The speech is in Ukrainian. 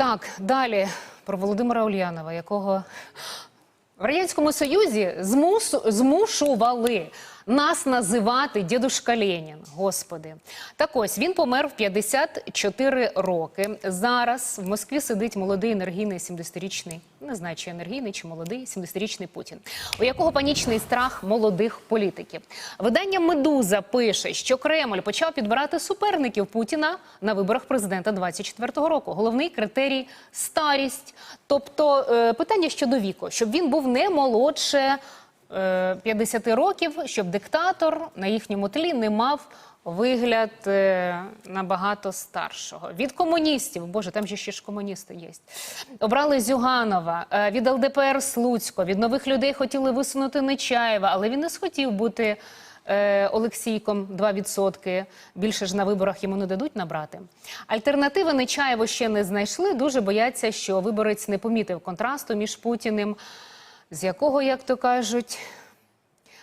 Так, далі. Про Володимира Ульянова, якого в Радянському Союзі змус, змушували нас називати дідушка Ленін. Господи. Так ось він помер в 54 роки. Зараз в Москві сидить молодий енергійний 70-річний, не знаю, чи енергійний, чи молодий 70-річний Путін, у якого панічний страх молодих політиків. Видання Медуза пише, що Кремль почав підбирати суперників Путіна на виборах президента 24-го року. Головний критерій старість, тобто е, питання щодо віку, щоб він був не молодше е, 50 років, щоб диктатор на їхньому тлі не мав вигляд е, набагато старшого. Від комуністів, боже, там же ще ж комуністи є. Обрали Зюганова, е, від ЛДПР Слуцько, від нових людей хотіли висунути Нечаєва, але він не схотів бути е, Олексійком 2%. Більше ж на виборах йому не дадуть набрати. Альтернативи Нечаєво ще не знайшли. Дуже бояться, що виборець не помітив контрасту між Путіним, з якого, як то кажуть,